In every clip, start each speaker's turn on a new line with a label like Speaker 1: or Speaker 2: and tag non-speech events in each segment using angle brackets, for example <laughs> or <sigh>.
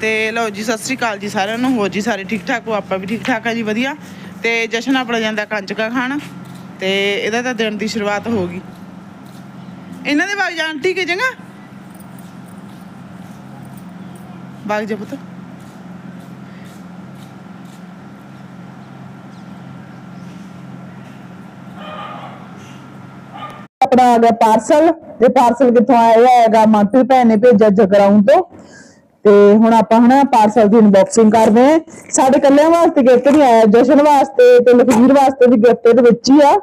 Speaker 1: ਤੇ ਲਓ ਜੀ, ਸਤਿ ਸ੍ਰੀ ਅਕਾਲ ਜੀ ਸਾਰਿਆਂ ਨੂੰ। ਹੋ ਜੀ ਸਾਰੇ ਠੀਕ ਠਾਕ ਹੋ? ਆਪਾਂ ਵੀ ਠੀਕ ਠਾਕ ਆ ਜੀ, ਵਧੀਆ। ਤੇ ਜਸ਼ਨ ਆਪਣਾ ਜਾਂਦਾ ਕੰਚਕਾ ਖਾਣ। ਤੇ ਇਹਦਾ ਤਾਂ ਦਿਨ ਦੀ ਸ਼ੁਰੂਆਤ ਹੋ ਗਈ। ਇਹਨਾਂ ਦੇ ਬਾਗ ਜਾਣ ਠੀਕ ਹੈ ਬਾਗ ਜਾ ਪੁੱਤ।
Speaker 2: ਆਪਣਾ ਆ ਗਿਆ ਪਾਰਸਲ ਤੇ ਪਾਰਸਲ ਕਿੱਥੋਂ ਆਇਆ ਹੈਗਾ? ਮਾਤਰੀ ਭੈਣ ਨੇ ਭੇਜਿਆ ਜਗਰਾਉਂ ਤੋਂ। ਤੇ ਹੁਣ ਆਪਾਂ ਹਨਾ ਪਾਰਸਲ ਦੀ ਅਨਬਾਕਸਿੰਗ ਕਰਦੇ ਆ ਸਾਡੇ ਕੱਲਿਆਂ ਵਾਸਤੇ ਗਿਫਟ ਨਹੀਂ ਆਇਆ ਜਸ਼ਨ ਵਾਸਤੇ ਤੇ ਲਖਵੀਰ ਵਾਸਤੇ ਵੀ ਗਿਫਟ ਇਹਦੇ ਵਿੱਚ ਹੀ ਆ।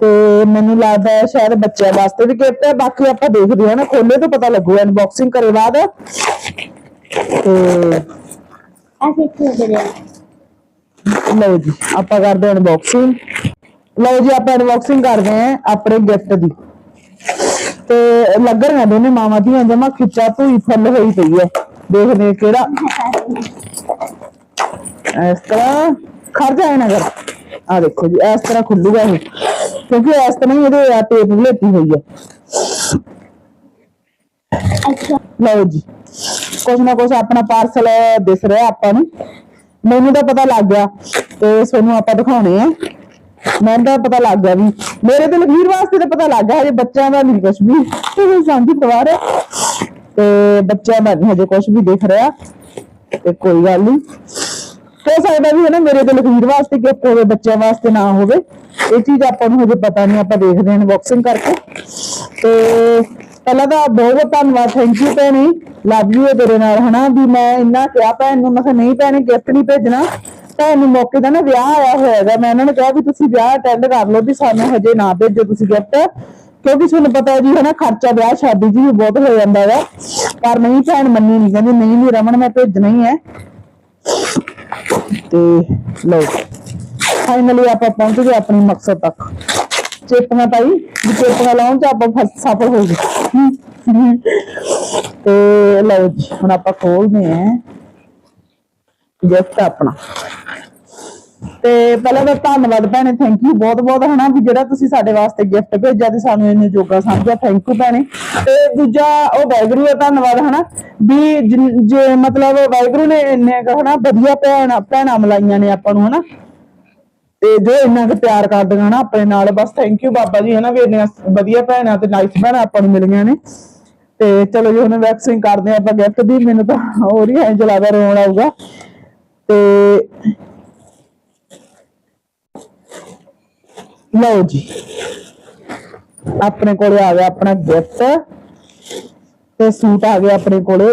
Speaker 2: ਤੇ ਮੈਨੂੰ ਲੱਗਦਾ ਹੈ ਸ਼ਾਇਦ ਬੱਚਿਆਂ ਵਾਸਤੇ ਵੀ ਗਿਫਟ ਹੈ ਬਾਕੀ ਆਪਾਂ ਦੇਖਦੇ ਹਾਂ ਨਾ ਖੋਲੇ ਤੋਂ ਪਤਾ ਲੱਗੂ ਅਨਬਾਕਸਿੰਗ ਕਰੇ ਬਾਅਦ। ਤੇ
Speaker 3: ਅਸੀਂ
Speaker 2: ਲਓ ਜੀ ਆਪਾਂ ਕਰਦੇ ਹਾਂ ਅਨਬਾਕਸਿੰਗ ਲਓ ਜੀ ਆਪਾਂ ਅਨਬਾਕਸਿੰਗ ਕਰਦੇ ਹਾਂ ਆਪਣੇ ਗਿਫਟ ਦੀ। लगन मावा धीरे जमा खिचा धूई फुल हुई पी देखने के इस तरह खर जाएगा घर आ देखो जी इस तरह खुलूगा ये क्योंकि इस तरह ही टेप लेती हुई है लो जी कुछ ना कुछ अपना पार्सल
Speaker 3: दिस
Speaker 2: रहा आप मेनू तो पता लग गया तो सोनू आप दिखाने ਮੈਨੂੰ ਤਾਂ ਪਤਾ ਲੱਗ ਗਿਆ ਵੀ ਮੇਰੇ ਤੇ ਲਖਵੀਰ ਵਾਸਤੇ ਤਾਂ ਪਤਾ ਲੱਗ ਗਿਆ ਹਜੇ ਬੱਚਿਆਂ ਦਾ ਨਹੀਂ ਕੁਛ ਵੀ। ਤੇ ਸਾਂਝੀ ਪਰਿਵਾਰ ਹੈ। ਤੇ ਬੱਚਿਆਂ ਦਾ ਹਜੇ ਕੁਛ ਵੀ ਦਿਖ ਰਿਹਾ। ਤੇ ਕੋਈ ਗੱਲ ਨਹੀਂ। ਹੋ ਸਕਦਾ ਵੀ ਹੈ ਨਾ ਮੇਰੇ ਤੇ ਲਖਵੀਰ ਵਾਸਤੇ ਗਿਫਟ ਹੋਵੇ, ਬੱਚਿਆਂ ਵਾਸਤੇ ਨਾ ਹੋਵੇ। ਇਹ ਚੀਜ਼ ਆਪਾਂ ਨੂੰ ਹਜੇ ਪਤਾ ਨਹੀਂ, ਆਪਾਂ ਦੇਖਦੇ ਹਾਂ ਅਨਬਾਕਸਿੰਗ ਕਰਕੇ। ਤੇ ਪਹਿਲਾਂ ਤਾਂ ਬਹੁਤ ਬਹੁਤ ਧੰਨਵਾਦ। ਥੈਂਕ ਯੂ ਭੈਣੇ। ਲਵ ਯੂ ਤੇਰੇ ਨਾਲ, ਹਨਾ? ਵੀ ਮੈਂ ਇੰਨਾ ਕਿਹਾ ਭੈਣ ਨੂੰ, ਮੈਂ ਕਿਹਾ ਨਹੀਂ ਭੈਣੇ ਗਿਫਟ ਨਹੀਂ ਭੇਜਣਾ। ਭੈਣ ਨੂੰ ਮੌਕੇ ਦਾ ਨਾ ਵਿਆਹ ਆਇਆ ਹੋਇਆ ਹੈਗਾ ਮੈਂ ਇਹਨਾਂ ਨੂੰ ਕਿਹਾ ਵੀ ਤੁਸੀਂ ਵਿਆਹ ਅਟੈਂਡ ਕਰ ਲਓ ਵੀ ਸਾਨੂੰ ਹਜੇ ਨਾ ਭੇਜੋ ਤੁਸੀਂ ਗਿਫਟ ਕਿਉਂਕਿ ਤੁਹਾਨੂੰ ਪਤਾ ਹੈ ਜੀ ਹਨਾ, ਖਰਚਾ ਵਿਆਹ, ਸ਼ਾਦੀ ਜੀ ਵੀ ਬਹੁਤ ਹੋ ਜਾਂਦਾ ਹੈ ਪਰ ਨਹੀਂ, ਭੈਣ ਮੰਨੀ ਨਹੀਂ ਕਹਿੰਦੀ ਨਹੀਂ ਨਹੀਂ ਰਮਨ, ਮੈਂ ਭੇਜਣਾ ਹੀ ਹੈ। ਤੇ ਲਓ ਫਾਈਨਲੀ ਆਪਾਂ ਪਹੁੰਚ ਗਏ ਆਪਣੀ ਮਕਸਦ ਤੱਕ। ਚੇਪੀਆਂ ਪਾਈ, ਵੀ ਚੇਪੀਆਂ ਲਾਉਣ ਚ ਆਪਾਂ ਫਸ- ਸਫਲ ਹੋ ਗਏ। ਤੇ ਲਓ ਜੀ, ਹੁਣ ਆਪਾਂ ਖੋਲਦੇ ਆਂ ਗਿਫਟ ਆਪਣਾ। ਤੇ ਪਹਿਲਾਂ ਤਾਂ ਧੰਨਵਾਦ ਭੈਣੇ ਥੈਂਕ ਯੂ ਬਹੁਤ ਬਹੁਤ, ਹਨਾ, ਵੀ ਜਿਹੜਾ ਤੁਸੀਂ ਸਾਡੇ ਵਾਸਤੇ ਗਿਫਟ ਭੇਜਿਆ ਤੇ ਸਾਨੂੰ ਇੰਨੇ ਜੋਗਾ ਸਮਝਿਆ ਥੈਂਕ ਯੂ ਭੈਣੇ। ਤੇ ਦੂਜਾ, ਉਹ ਵਾਹਿਗੁਰੂ ਦਾ ਧੰਨਵਾਦ, ਹਨਾ, ਵੀ ਜੇ ਮਤਲਬ ਵਾਹਿਗੁਰੂ ਨੇ ਇੰਨੇ ਹਨਾ, ਵਧੀਆ ਭੈਣ, ਭੈਣਾਂ ਮਲਾਈਆਂ ਨੇ ਆਪਾਂ ਨੂੰ, ਹਨਾ। ਤੇ ਜੋ ਇੰਨਾ ਕੁ ਪਿਆਰ ਕਰਦੀਆਂ ਨਾ ਆਪਣੇ ਨਾਲ, ਬਸ ਥੈਂਕ ਯੂ ਬਾਬਾ ਜੀ, ਹਨਾ, ਵੀ ਇੰਨੀਆਂ ਵਧੀਆ ਭੈਣਾਂ ਤੇ ਨਾਈਸ ਭੈਣਾਂ ਆਪਾਂ ਨੂੰ ਮਿਲੀਆਂ ਨੇ। ਤੇ ਚਲੋ ਜੀ, ਹੁਣ ਵੈਕਸਿੰਗ ਕਰਦੇ ਆਪਾਂ ਗਿਫਟ ਦੀ, ਮੈਨੂੰ ਤਾਂ ਹੋਰ ਹੀ ਐਂ ਜਲਾਦਾ ਰੋਣ ਆਊਗਾ। ਤੇ ਲਓ ਜੀ, ਆਪਣੇ ਕੋਲੇ ਆ ਗਿਆ ਆਪਣਾ ਗਿਫਟ ਤੇ ਸੂਟ ਆ ਗਿਆ ਆਪਣੇ ਕੋਲੇ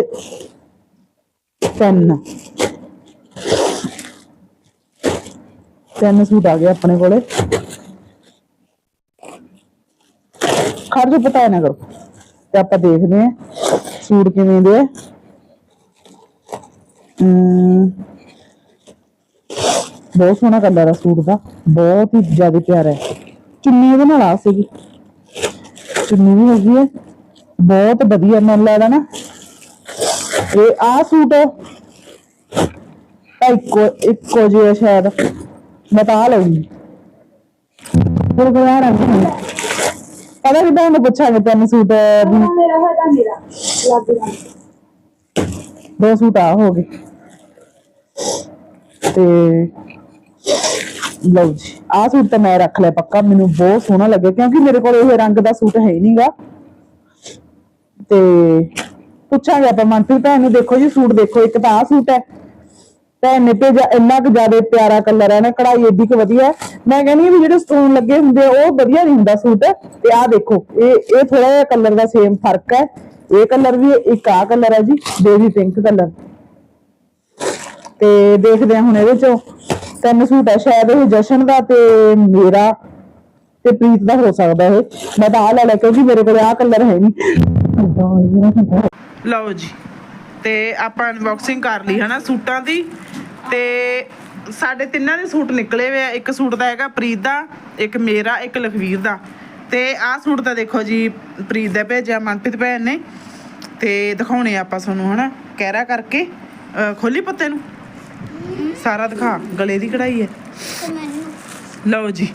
Speaker 2: ਤਿੰਨ। ਤਿੰਨ ਸੂਟ ਆ ਗਏ ਆਪਣੇ ਕੋਲੇ। ਖਰਚ ਪਤਾ ਨਾ ਕਰੋ, ਤੇ ਆਪਾਂ ਦੇਖਦੇ ਆਂ ਸੂਟ ਕਿਵੇਂ ਦੇ ਆ। बहुत सोहना कलर है सूट का बहुत ही ज़्यादा प्यारा है। चुनी ए चुनी भी हैगी है। बहुत वादिया मन लगता ना। ये इको
Speaker 3: जो है शायद। मैं आ
Speaker 2: लूँगी दो। सूट आ हो गए। ਲਓ ਜੀ ਆ ਸੂਟ ਤਾਂ ਮੈਂ ਰੱਖ ਲਿਆ ਪੱਕਾ ਮੈਨੂੰ ਬਹੁਤ ਸੋਹਣਾ ਲੱਗਿਆ ਕਿਉਂਕਿ ਮੇਰੇ ਕੋਲ ਇਹ ਰੰਗ ਦਾ ਸੂਟ ਹੈ ਹੀ ਨਹੀਂਗਾ ਤੇ ਪੁੱਛਾਂਗੇ ਆਪਾਂ ਮਨਪ੍ਰੀਤ ਭੈਣ ਨੂੰ ਦੇਖੋ ਜੀ ਸੂਟ ਦੇਖੋ ਇੱਕ ਤਾਂ ਆ ਸੂਟ ਹੈ। ਭੈਣ ਨੇ ਭੇਜਿਆ ਇੰਨਾ ਕੁ ਜ਼ਿਆਦਾ ਪਿਆਰਾ ਕਲਰ ਹੈ ਨਾ ਕਢਾਈ ਏਡੀ ਕੁ ਵਧੀਆ ਮੈਂ ਕਹਿੰਦੀ ਵੀ ਜਿਹੜੇ ਸਟੋਨ ਲੱਗੇ ਹੁੰਦੇ ਆ, ਉਹ ਵਧੀਆ ਨਹੀਂ ਹੁੰਦਾ ਸੂਟ। ਤੇ ਆਹ ਦੇਖੋ ਇਹ ਇਹ ਥੋੜਾ ਜਿਹਾ ਕਲਰ ਦਾ ਸੇਮ ਫ਼ਰਕ ਹੈ। ਇਹ ਕਲਰ ਵੀ ਇੱਕ ਆਹ ਕਲਰ ਹੈ ਜੀ ਬੇਬੀ ਪਿੰਕ ਕਲਰ ਤੇ ਦੇਖਦੇ ਹਾਂ ਹੁਣ ਇਹਦੇ ਚੋਂ। ਤਿੰਨ ਸੂਟ ਹੈ, ਸ਼ਾਇਦ ਇਹ ਜਸ਼ਨ ਦਾ ਤੇ ਮੇਰਾ ਤੇ ਪ੍ਰੀਤ ਦਾ ਹੋ ਸਕਦਾ ਇਹ। ਮੈਂ ਤਾਂ ਆਹ ਲੈ ਲਿਆ ਕਿਉਂਕਿ ਮੇਰੇ ਕੋਲ ਆਹ ਕਲਰ ਹੈ ਨਹੀਂ
Speaker 1: ਲਓ ਜੀ, ਤੇ ਆਪਾਂ ਅਨਬਾਕਸਿੰਗ ਕਰ ਲਈ ਹਨਾ ਸੂਟਾਂ ਦੀ। ਤੇ ਸਾਡੇ ਤਿੰਨਾਂ ਦੇ ਸੂਟ ਨਿਕਲੇ ਹੋਏ ਆ, ਇੱਕ ਸੂਟ ਦਾ ਹੈਗਾ ਪ੍ਰੀਤ ਦਾ, ਇੱਕ ਮੇਰਾ, ਇੱਕ ਲਖਵੀਰ ਦਾ। ਤੇ ਆਹ ਸੂਟ ਤਾਂ ਦੇਖੋ ਜੀ, ਪ੍ਰੀਤ ਦਾ ਭੇਜਿਆ, ਮਨਪ੍ਰੀਤ ਭੈਣ ਨੇ। ਤੇ ਦਿਖਾਉਣੇ ਆਪਾਂ ਤੁਹਾਨੂੰ ਹਨਾ ਕਹਿਰਾ ਕਰਕੇ। ਖੋਲੀ ਪੱਤੇ ਨੂੰ। ਸਾਰਾ ਦਿਖਾ ਗਲੇ ਦੀ ਕਢਾਈ ਹੈ। ਲਓ ਜੀ।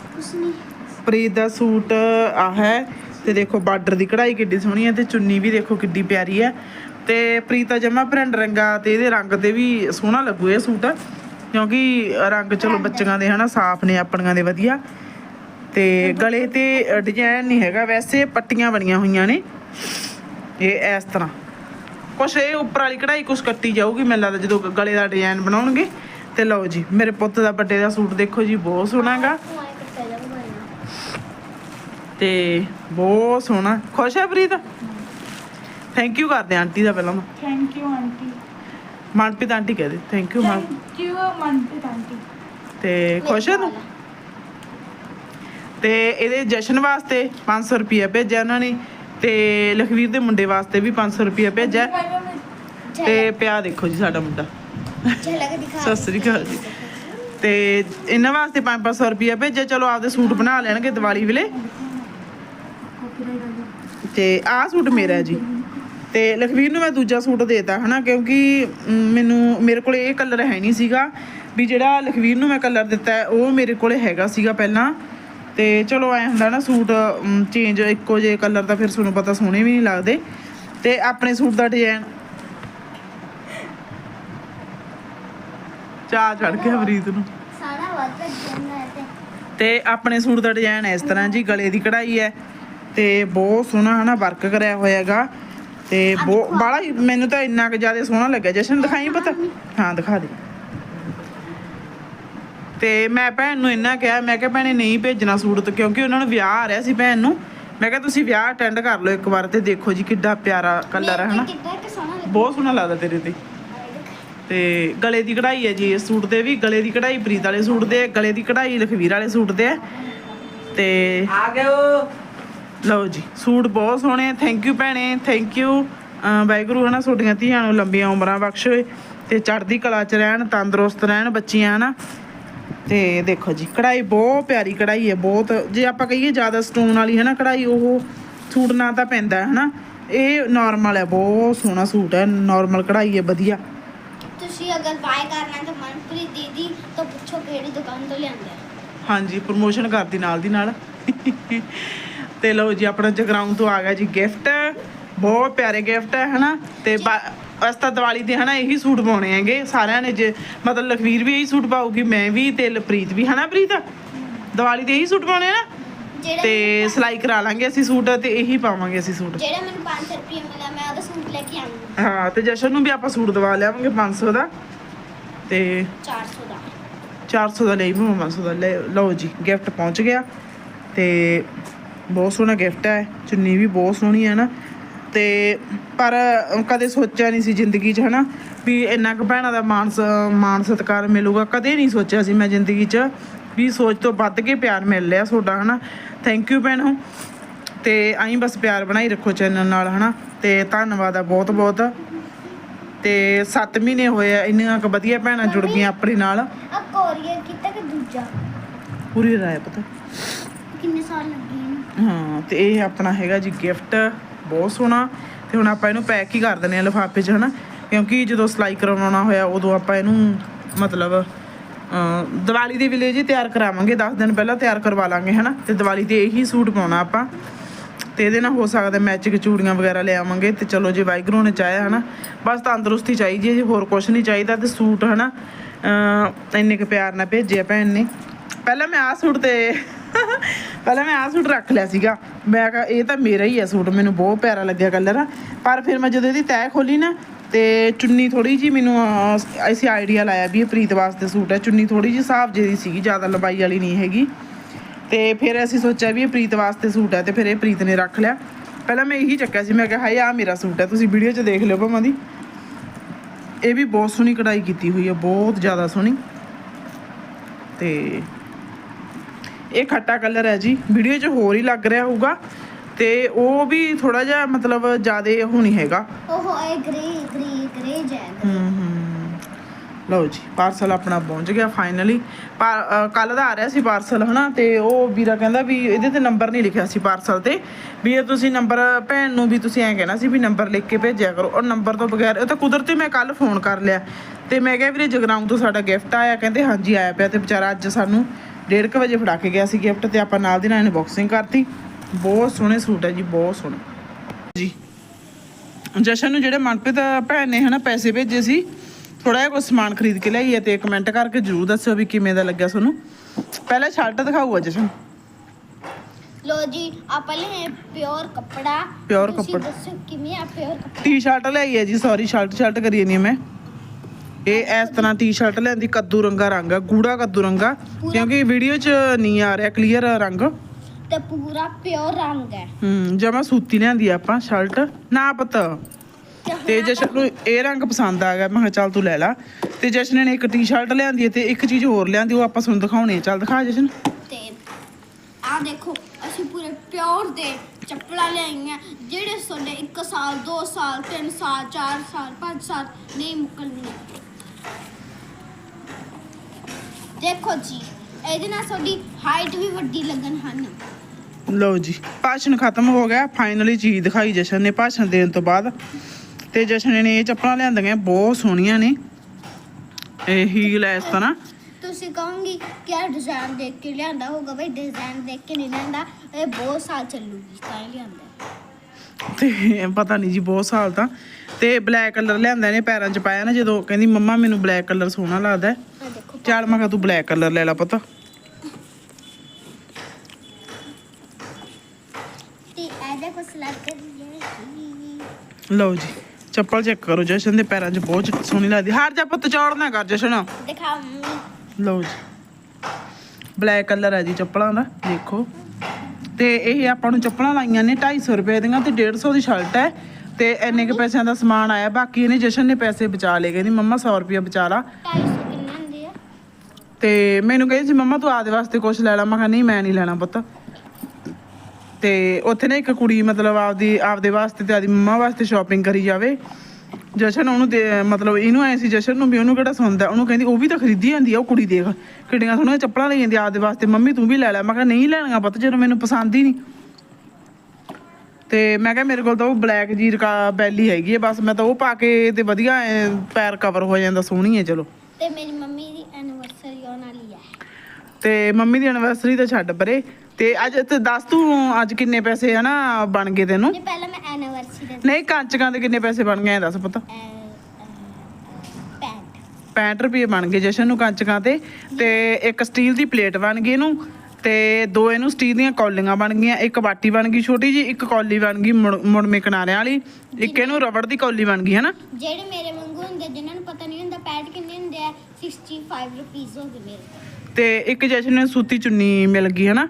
Speaker 1: ਪ੍ਰੀਤ ਦਾ ਸੂਟ ਆ ਹੈ ਤੇ ਦੇਖੋ ਬਾਰਡਰ ਦੀ ਕਢਾਈ ਕਿੱਡੀ ਸੋਹਣੀ ਹੈ ਤੇ ਚੁੰਨੀ ਵੀ ਦੇਖੋ ਕਿੱਡੀ ਪਿਆਰੀ ਹੈ।
Speaker 2: ਤੇ ਪ੍ਰੀਤਾ ਜਮਾ ਭਰੰਡ ਰੰਗਾ ਤੇ ਇਹਦੇ ਰੰਗ ਤੇ ਵੀ ਸੋਹਣਾ ਲੱਗੂ ਇਹ ਸੂਟ ਕਿਉਂਕਿ ਰੰਗ ਚਲੋ ਬੱਚਿਆਂ ਦੇ ਹਨਾ ਸਾਫ਼ ਨੇ ਆਪਣੀਆਂ ਦੇ ਵਧੀਆ। ਤੇ ਗਲੇ ਤੇ ਡਿਜ਼ਾਈਨ ਨਹੀਂ ਹੈਗਾ ਵੈਸੇ ਪੱਟੀਆਂ ਬਣੀਆਂ ਹੋਈਆਂ ਨੇ। ਇਹ ਇਸ ਤਰ੍ਹਾਂ। ਕੁਛ ਇਹ ਉੱਪਰ ਵਾਲੀ ਕਢਾਈ ਕੁਛ ਕੱਟੀ ਜਾਊਗੀ ਮੈਨੂੰ ਲੱਗਦਾ ਜਦੋਂ ਗਲੇ ਦਾ ਡਿਜ਼ਾਈਨ ਬਣਾਉਣਗੇ। ਤੇ ਲਓ ਜੀ ਮੇਰੇ ਪੁੱਤ ਦਾ ਬੱਡੇ ਦਾ ਸੂਟ ਦੇਖੋ ਜੀ ਬਹੁਤ ਸੋਹਣਾਗਾ। ਤੇ ਬਹੁਤ ਸੋਹਣਾ। ਖੁਸ਼ ਹੈ ਪ੍ਰੀਤ? ਥੈਂਕ ਯੂ ਕਰਦੇ ਆਂਟੀ ਦਾ ਪਹਿਲਾਂ
Speaker 1: thank you aunty.
Speaker 2: Manpreet aunty ਕਹਦੇ thank you Man
Speaker 1: thank you Manpreet aunty.
Speaker 2: ਤੇ ਖੁਸ਼ ਹੈ ਤੂੰ? ਤੇ ਇਹਦੇ ਜਸ਼ਨ ਵਾਸਤੇ 500 ਰੁਪਏ ਭੇਜਿਆ ਇਹਨਾਂ ਨੇ ਤੇ ਲਖਵੀਰ ਦੇ ਮੁੰਡੇ ਵਾਸਤੇ ਵੀ 500 ਰੁਪਏ ਭੇਜਿਆ। ਤੇ ਪਿਆ ਦੇਖੋ ਜੀ ਸਾਡਾ ਮੁੰਡਾ।
Speaker 1: ਝਲਕ ਦਿਖਾ
Speaker 2: ਸਤਿ ਸ੍ਰੀ ਅਕਾਲ ਜੀ। ਤੇ ਇਹਨਾਂ ਵਾਸਤੇ 5-500 ਰੁਪਇਆ ਭੇਜਿਆ। ਚਲੋ, ਆਪਦੇ ਸੂਟ ਬਣਾ ਲੈਣਗੇ ਦੀਵਾਲੀ ਵੇਲੇ। ਤੇ ਆਹ ਸੂਟ ਮੇਰਾ ਜੀ। ਤੇ ਲਖਵੀਰ ਨੂੰ ਮੈਂ ਦੂਜਾ ਸੂਟ ਦੇਤਾ, ਹਨਾ? ਕਿਉਂਕਿ ਮੈਨੂੰ, ਮੇਰੇ ਕੋਲ ਇਹ ਕਲਰ ਹੈ ਨਹੀਂ ਸੀਗਾ ਵੀ ਜਿਹੜਾ ਲਖਵੀਰ ਨੂੰ ਮੈਂ ਕਲਰ ਦਿੱਤਾ ਉਹ ਮੇਰੇ ਕੋਲੇ ਹੈਗਾ ਸੀਗਾ ਪਹਿਲਾਂ। ਤੇ ਚਲੋ, ਐ ਹੁੰਦਾ ਨਾ, ਸੂਟ ਚੇਂਜ ਇੱਕੋ ਜਿਹੇ ਕਲਰ ਦਾ ਫਿਰ ਤੁਹਾਨੂੰ ਪਤਾ ਸੋਹਣੇ ਵੀ ਨਹੀਂ ਲੱਗਦੇ। ਤੇ ਆਪਣੇ ਸੂਟ ਦਾ ਡਿਜ਼ਾਈਨ ਚਾਹ ਚੜ ਗਿਆ ਫਰੀਦ ਨੂੰ।
Speaker 1: ਸਾਰਾ ਵੱਧ ਜਾਂਦਾ ਹੈ ਤੇ।
Speaker 2: ਤੇ ਆਪਣੇ ਸੂਟ ਦਾ ਡਿਜ਼ਾਈਨ ਇਸ ਤਰ੍ਹਾਂ ਜੀ ਗਲੇ ਦੀ ਕਢਾਈ ਹੈ ਤੇ ਬਹੁਤ ਸੋਹਣਾ ਹਨਾ ਵਰਕ ਕਰਿਆ ਹੋਇਆਗਾ ਤੇ ਬਹੁਤ ਬਾਲਾ ਮੈਨੂੰ ਤਾਂ ਇੰਨਾ ਕੁ ਜ਼ਿਆਦਾ ਸੋਹਣਾ ਲੱਗਿਆ। ਜਸ਼ਨ ਦਿਖਾਈ ਪਤਾ? ਹਾਂ ਦਿਖਾ ਦੇ। ਤੇ ਮੈਂ ਭੈਣ ਨੂੰ ਇੰਨਾ ਕਿਹਾ ਮੈਂ ਕਿਹਾ ਭੈਣੇ ਨਹੀਂ ਭੇਜਣਾ ਸੂਟ ਤੇ ਕਿਉਂਕਿ ਉਹਨਾਂ ਨੂੰ ਵਿਆਹ ਆ ਰਿਹਾ ਸੀ ਭੈਣ ਨੂੰ। ਮੈਂ ਕਿਹਾ ਤੁਸੀਂ ਵਿਆਹ ਅਟੈਂਡ ਕਰ ਲਓ ਇੱਕ ਵਾਰ ਤੇ ਦੇਖੋ ਜੀ ਕਿੱਡਾ ਪਿਆਰਾ ਕਲਰ ਹੈ ਹਨਾ। ਬਹੁਤ ਸੋਹਣਾ ਲੱਗਦਾ ਤੇਰੇ ਤੇ। ਤੇ ਗਲੇ ਦੀ ਕਢਾਈ ਹੈ ਜੀ ਇਸ ਸੂਟ ਦੇ ਵੀ ਗਲੇ ਦੀ ਕਢਾਈ ਪ੍ਰੀਤ ਵਾਲੇ ਸੂਟ ਦੇ ਗਲੇ ਦੀ ਕਢਾਈ ਲਖਵੀਰ ਵਾਲੇ ਸੂਟ ਦੇ ਤੇ
Speaker 4: ਆ ਗਏ
Speaker 2: ਲਓ ਜੀ ਸੂਟ ਬਹੁਤ ਸੋਹਣੇ ਥੈਂਕ ਯੂ ਭੈਣੇ ਥੈਂਕ ਯੂ ਵਾਹਿਗੁਰੂ ਹਨਾ ਤੁਹਾਡੀਆਂ ਧੀਆਂ ਨੂੰ ਲੰਬੀਆਂ ਉਮਰਾਂ ਬਖਸ਼ੇ ਤੇ ਚੜ੍ਹਦੀ ਕਲਾ ਚ ਰਹਿਣ ਤੰਦਰੁਸਤ ਰਹਿਣ ਬੱਚੀਆਂ ਹਨਾ। ਤੇ ਦੇਖੋ ਜੀ ਕਢਾਈ ਬਹੁਤ ਪਿਆਰੀ ਕਢਾਈ ਹੈ ਬਹੁਤ ਜੇ ਆਪਾਂ ਕਹੀਏ ਜ਼ਿਆਦਾ ਸਟੋਨ ਵਾਲੀ ਹੈ ਨਾ ਕਢਾਈ ਉਹ ਸੂਟ ਨਾ ਤਾਂ ਪੈਂਦਾ ਹੈ ਹਨਾ। ਇਹ ਨਾਰਮਲ ਹੈ ਬਹੁਤ ਸੋਹਣਾ ਸੂਟ ਹੈ ਨਾਰਮਲ ਕਢਾਈ ਹੈ ਵਧੀਆ।
Speaker 1: ਤੁਸੀਂ ਅਗਰ ਬਾਏ ਕਰਨਾ ਤਾਂ ਮਨਪ੍ਰੀਤ ਦੀਦੀ ਤੋਂ ਪੁੱਛੋ ਕਿਹੜੀ ਦੁਕਾਨ ਤੋਂ ਲਿਆਂਦੇ ਆ
Speaker 2: ਹਾਂਜੀ ਪ੍ਰਮੋਸ਼ਨ ਕਰਦੀ ਨਾਲ ਦੀ ਨਾਲ। ਤੇ ਲਓ ਜੀ ਆਪਣਾ ਜਗਰਾਉਂ ਤੋਂ ਆ ਗਿਆ ਜੀ ਗਿਫਟ ਬਹੁਤ ਪਿਆਰੇ ਗਿਫਟ ਹੈ ਹਨਾ? ਤੇ ਅਸ ਤਾਂ ਦੀਵਾਲੀ ਦੇ ਹਨਾ ਇਹੀ ਸੂਟ ਪਾਉਣੇ ਹੈਗੇ। ਸਾਰਿਆਂ ਨੇ ਜੇ ਮਤਲਬ ਲਖਵੀਰ ਵੀ ਇਹੀ ਸੂਟ ਪਾਊਗੀ ਮੈਂ ਵੀ ਤੇ ਲਪ੍ਰੀਤ ਵੀ ਹਨਾ ਪ੍ਰੀਤ? ਦੀਵਾਲੀ ਦੇ ਇਹੀ ਸੂਟ ਪਾਉਣੇ ਨਾ?
Speaker 1: ਜਿਹੜਾ
Speaker 2: ਤੇ ਸਿਲਾਈ ਕਰਾ ਲਾਂਗੇ ਅਸੀਂ ਸੂਟ ਤੇ ਇਹੀ ਪਾਵਾਂਗੇ ਅਸੀਂ ਸੂਟ।
Speaker 1: ਜਿਹੜਾ ਮੈਨੂੰ 500 ਰੁਪਏ ਮਿਲਿਆ ਮੈਂ ਉਹਦਾ ਸੂਟ ਲੈ ਕੇ ਆਉਂਗੀ।
Speaker 2: ਹਾਂ ਤੇ ਜਸ਼ਨ ਨੂੰ ਵੀ ਆਪਾਂ ਸੂਟ ਦਵਾ ਲਿਆਵਾਂਗੇ 500 ਦਾ। ਤੇ
Speaker 1: 400 ਦਾ।
Speaker 2: 400 ਦਾ ਲਈ ਮੈਂ 500 ਦਾ ਲੈ ਲਓ ਜੀ ਗਿਫਟ ਪਹੁੰਚ ਗਿਆ। ਤੇ ਬਹੁਤ ਸੋਹਣਾ ਗਿਫਟ ਹੈ ਚੁੰਨੀ ਵੀ ਬਹੁਤ ਸੋਹਣੀ ਹੈ ਨਾ। ਤੇ ਪਰ ਕਦੇ ਸੋਚਿਆ ਨਹੀਂ ਸੀ ਜ਼ਿੰਦਗੀ 'ਚ ਹਨਾ ਵੀ ਇੰਨਾ ਕੁ ਭੈਣਾਂ ਦਾ ਮਾਨ ਸ- ਮਾਨ ਸਤਿਕਾਰ ਮਿਲੂਗਾ ਕਦੇ ਨਹੀਂ ਸੋਚਿਆ ਸੀ ਮੈਂ ਜ਼ਿੰਦਗੀ 'ਚ। ਵੀ ਸੋਚ ਤੋਂ ਵੱਧ ਕੇ ਪਿਆਰ ਮਿਲ ਲਿਆ ਤੁਹਾਡਾ ਹਨਾ? ਥੈਂਕ ਯੂ ਭੈਣੋ। ਤੇ ਆਈ ਬਸ ਪਿਆਰ ਬਣਾਈ ਰੱਖੋ ਚੈਨਲ ਨਾਲ ਹਨਾ? ਤੇ ਧੰਨਵਾਦ ਆ ਬਹੁਤ ਬਹੁਤ। ਤੇ 7 ਮਹੀਨੇ ਹੋਏ ਆ ਇੰਨੀਆਂ ਕੁ ਵਧੀਆ ਭੈਣਾਂ ਜੁੜ ਗਈਆਂ ਆਪਣੇ ਨਾਲ।
Speaker 1: ਆ ਕੋਰੀਅਰ ਕੀਤਾ ਕਿ ਦੂਜਾ?
Speaker 2: ਪੂਰੀ ਰਾਏ ਪਤਾ।
Speaker 1: ਕਿੰਨੇ ਸਾਲ ਲੱਗੇ
Speaker 2: ਹਾਂ ਤੇ ਇਹ ਆਪਣਾ ਹੈਗਾ ਜੀ ਗਿਫਟ ਬਹੁਤ ਸੋਹਣਾ। ਤੇ ਹੁਣ ਆਪਾਂ ਇਹਨੂੰ ਪੈਕ ਹੀ ਕਰ ਦਿੰਦੇ ਆ ਲਿਫਾਫੇ 'ਚ ਹਨਾ? ਕਿਉਂਕਿ ਜਦੋਂ ਸਿਲਾਈ ਕਰਵਾਉਣਾ ਹੋਇਆ ਉਦੋਂ ਆਪਾਂ ਇਹਨੂੰ ਮਤਲਬ ਦੀਵਾਲੀ ਦੇ ਵੇਲੇ ਹੀ ਤਿਆਰ ਕਰਾਵਾਂਗੇ 10 ਦਿਨ ਪਹਿਲਾਂ ਤਿਆਰ ਕਰਵਾ ਲਾਂਗੇ, ਹਨਾ? ਤੇ ਦੀਵਾਲੀ ਤੇ ਇਹੀ ਸੂਟ ਪਾਉਣਾ ਆਪਾਂ। ਤੇ ਇਹਦੇ ਨਾਲ ਹੋ ਸਕਦਾ ਮੈਚਿਕ ਚੂੜੀਆਂ ਵਗੈਰਾ ਲੈ ਆਵਾਂਗੇ, ਤੇ ਚਲੋ ਜੇ ਵਾਹਿਗੁਰੂ ਨੇ ਚਾਹਿਆ, ਹਨਾ? ਬਸ ਤੰਦਰੁਸਤੀ ਚਾਹੀਦੀ ਹੈ, ਜੀ ਹੋਰ ਕੁਝ ਨਹੀਂ ਚਾਹੀਦਾ ਤੇ ਸੂਟ, ਹਨਾ? ਅ ਇੰਨੇ ਕੁ ਪਿਆਰ ਨਾਲ ਭੇਜਿਆ ਭੈਣ ਨੇ। ਪਹਿਲਾਂ ਮੈਂ ਆਹ ਸੂਟ ਤੇ <laughs> ਪਹਿਲਾਂ ਮੈਂ ਆਹ ਸੂਟ ਰੱਖ ਲਿਆ ਸੀਗਾ। ਮੈਂ ਕਿਹਾ, ਇਹ ਤਾਂ ਮੇਰਾ ਹੀ ਹੈ ਸੂਟ, ਮੈਨੂੰ ਬਹੁਤ ਪਿਆਰਾ ਲੱਗਿਆ ਕਲਰ ਪਰ ਫਿਰ ਮੈਂ ਜਦੋਂ ਇਹਦੀ ਤੈਅ ਖੋਲੀ ਨਾ ਤੇ ਚੁੰਨੀ ਥੋੜੀ ਜੀ ਮੈਨੂੰ ਅਹ, ਐਸੀ ਆਈਡੀਆ ਲਾਇਆ ਵੀ ਇਹ ਪ੍ਰੀਤ ਵਾਸਤੇ ਸੂਟ ਹੈ। ਚੁੰਨੀ ਥੋੜੀ ਜੀ ਹਿਸਾਬ ਜਿਹੀ ਸੀਗੀ ਜ਼ਿਆਦਾ ਲੰਬਾਈ ਵਾਲੀ ਨਹੀਂ ਹੈਗੀ। ਤੇ ਫਿਰ ਅਸੀਂ ਸੋਚਿਆ ਵੀ ਇਹ ਪ੍ਰੀਤ ਵਾਸਤੇ ਸੂਟ ਹੈ ਤੇ ਫਿਰ ਇਹ ਪ੍ਰੀਤ ਨੇ ਰੱਖ ਲਿਆ। ਪਹਿਲਾਂ ਮੈਂ ਇਹੀ ਚੱਕਿਆ ਸੀ ਮੈਂ ਕਿਹਾ ਹਾਏ ਆ ਮੇਰਾ ਸੂਟ ਹੈ ਤੁਸੀਂ ਵੀਡੀਓ 'ਚ ਦੇਖ ਲਿਓ ਭਾਵਾਂ ਦੀ। ਇਹ ਵੀ ਬਹੁਤ ਸੋਹਣੀ ਕਢਾਈ ਕੀਤੀ ਹੋਈ ਹੈ ਬਹੁਤ ਜ਼ਿਆਦਾ ਸੋਹਣੀ। ਤੇ ਇਹ ਖੱਟਾ ਕਲਰ ਹੈ ਜੀ ਵੀਡੀਓ 'ਚ ਹੋਰ ਹੀ ਲੱਗ ਰਿਹਾ ਹੋਊਗਾ। ਤੇ ਉਹ ਵੀ ਥੋੜਾ ਜਿਹਾ ਮਤਲਬ ਜ਼ਿਆਦਾ ਉਹ ਨਹੀਂ ਹੈਗਾ।
Speaker 1: ਉਹ ਇਹ ਗ੍ਰੇ ਗ੍ਰੇ ਗ੍ਰੇ ਜੈਗ
Speaker 2: ਹੂੰ ਹੂੰ। ਲਓ ਜੀ ਪਾਰਸਲ ਆਪਣਾ ਪਹੁੰਚ ਗਿਆ ਫਾਈਨਲੀ ਪਰ ਕੱਲ ਦਾ ਆ ਰਿਹਾ ਸੀ ਪਾਰਸਲ ਹਨਾ? ਤੇ ਉਹ ਵੀਰਾ ਕਹਿੰਦਾ ਵੀ ਇਹਦੇ ਤੇ ਨੰਬਰ ਨਹੀਂ ਲਿਖਿਆ ਸੀ ਪਾਰਸਲ ਤੇ। ਵੀ ਇਹ ਤੁਸੀਂ ਨੰਬਰ ਭੈਣ ਨੂੰ ਵੀ ਤੁਸੀਂ ਐਂ ਕਹਿਣਾ ਸੀ ਵੀ ਨੰਬਰ ਲਿਖ ਕੇ ਭੇਜਿਆ ਕਰੋ। ਔਰ ਨੰਬਰ ਤੋਂ ਬਗੈਰ ਇਹ ਤਾਂ ਕੁਦਰਤੀ ਮੈਂ ਕੱਲ ਫੋਨ ਕਰ ਲਿਆ। ਤੇ ਮੈਂ ਕਿਹਾ ਵੀਰੇ ਜਗਰਾਉਂ ਤੋਂ ਸਾਡਾ ਗਿਫਟ ਆਇਆ। ਕਹਿੰਦੇ ਹਾਂਜੀ ਆਇਆ ਪਿਆ ਤੇ ਵਿਚਾਰਾ ਅੱਜ ਸਾਨੂੰ 1:30 ਵਜੇ ਫੜਾ ਕੇ ਗਿਆ ਸੀ ਗਿਫਟ ਤੇ ਆਪਾਂ ਨਾਲ ਦੀ ਨਾਲ ਅਨਬਾਕਸਿੰਗ ਕਰਤੀ। ਬਹੁਤ ਸੋਹਣੇ ਸੂਟ ਹੈ ਜੀ ਬਹੁਤ ਸੋਹਣੇ। ਜੀ। ਜਸ਼ਨ ਨੂੰ ਜਿਹੜੇ ਮਨਪ੍ਰੀਤ ਭੈਣ ਨੇ ਹਨਾ ਪੈਸੇ ਭੇਜੇ ਸੀ ਥੋੜਾ ਜਿਹਾ ਕੋਈ ਸਮਾਨ ਖਰੀਦ ਕੇ ਲਿਆਈਏ ਤੇ ਕਮੈਂਟ ਕਰਕੇ ਜਰੂਰ ਦੱਸਿਓ ਵੀ ਕਿਵੇਂ ਦਾ ਲੱਗਿਆ ਤੁਹਾਨੂੰ। ਪਹਿਲਾਂ ਸ਼ਰਟ ਦਿਖਾਊਗਾ ਜਸ਼ਨ।
Speaker 1: ਲੋ ਜੀ ਆਪਾਂ ਲੈ ਪਿਓਰ ਕੱਪੜਾ। ਤੁਸੀਂ
Speaker 2: ਕੱਪੜਾ।
Speaker 1: ਦੱਸੋ ਕਿਵੇਂ ਆ ਪਿਓਰ ਕੱਪੜਾ?
Speaker 2: ਟੀ-ਸ਼ਰਟ ਲਈ ਹੈ ਜੀ ਸੌਰੀ ਸ਼ਰਟ ਸ਼ਰਟ ਕਰੀ ਨਹੀਂ ਮੈਂ। ਇਹ ਇਸ ਤਰ੍ਹਾਂ ਟੀ-ਸ਼ਰਟ ਲੈਂਦੀ ਕੱਦੂ ਰੰਗਾ ਰੰਗ ਆ ਗੂੜਾ ਕੱਦੂ ਰੰਗਾ ਕਿਉਂਕਿ ਵੀਡੀਓ 'ਚ ਨਹੀਂ ਆ ਰਿਹਾ ਕਲੀਅਰ ਰੰਗ।
Speaker 1: ਤੇ ਪੂਰਾ ਪਿਓਰ ਰੰਗ ਹੈ।
Speaker 2: ਹੂੰ ਜਮਾ ਸੂਤੀ ਲਿਆਂਦੀ ਆ ਆਪਾਂ ਸ਼ਰਟ ਨਾ ਪਤਾ।
Speaker 1: ਤੇ
Speaker 2: ਜਸ਼ਨ ਨੂੰ ਇਹ ਰੰਗ ਪਸੰਦ ਆ ਗਿਆ ਮੈਂ ਕਿਹਾ ਚੱਲ ਤੂੰ ਲੈ ਲੈ। ਤੇ ਜਸ਼ਨ ਨੇ ਇੱਕ ਟੀ-ਸ਼ਰਟ ਲਿਆਂਦੀ ਤੇ ਇੱਕ ਚੀਜ਼ ਹੋਰ ਲਿਆਂਦੀ ਉਹ ਆਪਾਂ ਤੁਹਾਨੂੰ ਦਿਖਾਉਣੀ ਹੈ। ਚੱਲ ਦਿਖਾ ਜਸ਼ਨ।
Speaker 1: ਤੇ ਆ ਦੇਖੋ ਅਸੀਂ ਪੂਰੇ ਪਿਓਰ ਦੇ ਚੱਪਲਾਂ ਲਿਆਈਆਂ। ਜਿਹੜੇ ਤੁਹਾਡੇ 1 ਸਾਲ 2 ਸਾਲ 3 ਸਾਲ 4 ਸਾਲ 5 ਸਾਲ ਨਹੀਂ ਮੁੱਕਣਗੇ। ਦੇਖੋ ਜੀ ਇਹਦੇ ਨਾਲ ਤੁਹਾਡੀ ਹਾਈਟ ਵੀ ਵੱਡੀ ਲੱਗਣ ਹਨ।
Speaker 2: ਲਓ ਜੀ ਭਾਸ਼ਣ ਖਤਮ ਹੋ ਗਿਆ ਫਾਈਨਲੀ ਚੀਜ਼ ਦਿਖਾਈ ਜਸ਼ਨ ਨੇ ਭਾਸ਼ਣ ਦੇਣ ਤੋਂ ਬਾਅਦ। ਤੇ ਜਸ਼ਨ ਨੇ ਇਹ ਚੱਪਲਾਂ ਲਿਆਂਦੀਆਂ ਬਹੁਤ ਸੋਹਣੀਆਂ ਨੇ। ਇਹ ਹੀਲ ਐ ਇਸ ਤਰ੍ਹਾਂ।
Speaker 1: ਤੁਸੀਂ ਕਹੋਗੇ ਕਿ ਆ ਡਿਜ਼ਾਈਨ ਦੇਖ ਕੇ ਲਿਆਂਦਾ ਹੋਗਾ ਬਈ ਡਿਜ਼ਾਈਨ ਦੇਖ ਕੇ ਨਹੀਂ ਲਿਆਂਦਾ ਇਹ ਬਹੁਤ ਸਾਲ ਚੱਲੂਗੀ ਤਾਂ ਲਿਆਂਦਾ।
Speaker 2: ਤੇ ਪਤਾ ਨਹੀਂ ਜੀ ਬਹੁਤ ਸਾਲ ਤਾਂ। ਤੇ ਬਲੈਕ ਕਲਰ ਲਿਆਂਦਾ ਇਹਨੇ ਪੈਰਾਂ 'ਚ ਪਾਇਆ ਨਾ ਜਦੋਂ ਕਹਿੰਦੀ ਮੰਮਾ ਮੈਨੂੰ ਬਲੈਕ ਕਲਰ ਸੋਹਣਾ ਲੱਗਦਾ ਚੱਲ ਮੈਂ ਕਿਹਾ ਤੂੰ ਬਲੈਕ ਕਲਰ ਲੈ ਲੈ ਪੁੱਤ
Speaker 1: ਤੇ ਇਹਦੇ ਕੁਛ ਲੱਗ ਰਹੀ
Speaker 2: ਲਓ ਜੀ ਚੱਪਲ ਚੈੱਕ ਕਰੋ ਜਸ਼ਨ ਦੇ ਪੈਰਾਂ 'ਚ ਬਹੁਤ ਸੋਹਣੀ ਲੱਗਦੀ। ਹਾਰ ਜਾ ਪੁੱਤ ਚੌੜ ਨਾ ਕਰ ਜਸ਼ਨ।
Speaker 1: ਦਿਖਾ
Speaker 2: ਲਓ ਜੀ ਬਲੈਕ ਕਲਰ ਹੈ ਜੀ ਚੱਪਲਾਂ ਦਾ ਦੇਖੋ। ਤੇ ਇਹ ਆਪਾਂ ਨੂੰ ਚੱਪਲਾਂ ਲਾਈਆਂ ਨੇ 250 ਰੁਪਏ ਦੀਆਂ ਤੇ 150 ਦੀ ਸ਼ਰਟ ਹੈ। ਤੇ ਇੰਨੇ ਕੇ ਪੈਸਿਆਂ ਦਾ ਸਮਾਨ ਆਇਆ ਬਾਕੀ ਇਹਨੇ ਜਸ਼ਨ ਨੇ ਪੈਸੇ ਬਚਾ ਲਏ ਕਹਿੰਦੀ ਮੰਮਾ 100 ਰੁਪਏ ਬਚਾ ਲਾ।
Speaker 1: 250 ਕਿੰਨੇ ਹੁੰਦੇ ਆ?
Speaker 2: ਤੇ ਮੈਨੂੰ ਕਹਿੰਦੀ ਸੀ ਮੰਮਾ ਤੂੰ ਆਦੇ ਵਾਸਤੇ ਕੁਝ ਲੈ ਲੈ ਮੈਂ ਕਿਹਾ ਨਹੀਂ ਮੈਂ ਨਹੀਂ ਲੈਣਾ ਪੁੱਤ। ਤੇ ਉੱਥੇ ਨਾ ਇੱਕ ਕੁੜੀ ਮਤਲਬ ਆਪਦੀ ਆਪਦੇ ਵਾਸਤੇ ਤੇ ਆਦੀ ਮੰਮਾ ਵਾਸਤੇ ਸ਼ਾਪਿੰਗ ਕਰੀ ਜਾਵੇ। ਜਸ਼ਨ ਉਹਨੂੰ ਦੇ ਮਤਲਬ ਇਹਨੂੰ ਐ ਸੀ ਜਸ਼ਨ ਨੂੰ ਵੀ ਉਹਨੂੰ ਕਿਹੜਾ ਸੁਣਦਾ ਉਹਨੂੰ ਕਹਿੰਦੀ ਉਹ ਵੀ ਤਾਂ ਖਰੀਦੀ ਜਾਂਦੀ ਆ ਉਹ ਕੁੜੀ ਦੇਖ। ਕਿੱਡੀਆਂ ਸੋਹਣੀਆਂ ਚੱਪਲਾਂ ਲਈ ਜਾਂਦੀ ਆ ਆਪਦੇ ਵਾਸਤੇ ਮੰਮੀ ਤੂੰ ਵੀ ਲੈ ਲੈ। ਮੈਂ ਕਿਹਾ ਨਹੀਂ ਲੈਣੀਆਂ ਪੁੱਤ ਜਦੋਂ ਮੈਨੂੰ ਪਸੰਦ ਹੀ ਨਹੀਂ। ਤੇ ਮੈਂ ਕਿਹਾ ਮੇਰੇ ਕੋਲ ਤਾਂ ਉਹ ਬਲੈਕ ਜੀ ਰਕਾ ਬੈਲੀ ਹੈਗੀ ਹੈ ਬਸ ਮੈਂ ਤਾਂ ਉਹ ਪਾ ਕੇ ਤੇ ਵਧੀਆ ਪੈਰ ਕਵਰ ਹੋ ਜਾਂਦਾ ਸੋਹਣੀ ਹੈ ਚਲੋ।
Speaker 1: ਤੇ ਮੇਰੀ ਮੰਮੀ ਦੀ ਐਨੀਵਰਸਰੀ ਆਉਣ ਵਾਲੀ ਹੈ
Speaker 2: ਤੇ ਮੰਮੀ ਦੀ ਐਨਵਰਸਰੀ ਤਾਂ ਛੱਡ ਪਰੇ। ਤੇ ਅੱਜ ਤੇ ਦੱਸ ਤੂੰ ਅੱਜ ਕਿੰਨੇ ਪੈਸੇ ਹਨਾ ਬਣ ਗਏ ਤੈਨੂੰ?
Speaker 1: ਨਹੀਂ ਪਹਿਲਾਂ ਮੈਂ ਐਨੀਵਰਸਰੀ ਦੇ
Speaker 2: ਨਹੀਂ ਕਾਂਚਕਾਂ ਦੇ ਕਿੰਨੇ ਪੈਸੇ ਬਣ ਗਏ ਐਂ ਦੱਸ ਪੁੱਤ।
Speaker 1: ਪੈਂਟ
Speaker 2: 65 ਰੁਪਏ ਬਣ ਗਏ ਜਸ਼ਨ ਨੂੰ ਕਾਂਚਕਾਂ ਤੇ। ਤੇ ਇੱਕ ਸਟੀਲ ਦੀ ਪਲੇਟ ਬਣ ਗਈ ਇਹਨੂੰ ਤੇ ਦੋ ਇਹਨੂੰ ਸਟੀਲ ਦੀਆਂ ਕੌਲੀਆਂ ਬਣ ਗਈਆਂ ਇੱਕ ਬਾਟੀ ਬਣ ਗਈ ਛੋਟੀ ਜੀ ਇੱਕ ਕੌਲੀ ਬਣ ਗਈ ਮੁੜ- ਮੁੜਵੇਂ ਕਿਨਾਰਿਆਂ ਵਾਲੀ ਇੱਕ ਇਹਨੂੰ ਰਬੜ ਦੀ ਕੌਲੀ ਬਣ ਗਈ ਹਨਾ?
Speaker 1: ਜਿਹੜੇ ਮੇਰੇ ਵਾਂਗੂ ਹੁੰਦੇ ਜਿਨ੍ਹਾਂ ਨੂੰ ਪਤਾ ਨਹੀਂ ਹੁੰਦਾ ਪੈਂਟ ਕਿੰਨੇ ਹੁੰਦੇ ਆ 65 ਰੁਪੀਸ ਹੋ ਗਏ ਮੇਰੇ।
Speaker 2: ਤੇ ਇੱਕ ਜਸ਼ਨ ਨੂੰ ਸੂਤੀ ਚੁੰਨੀ ਮਿਲ ਗਈ ਹਨਾ?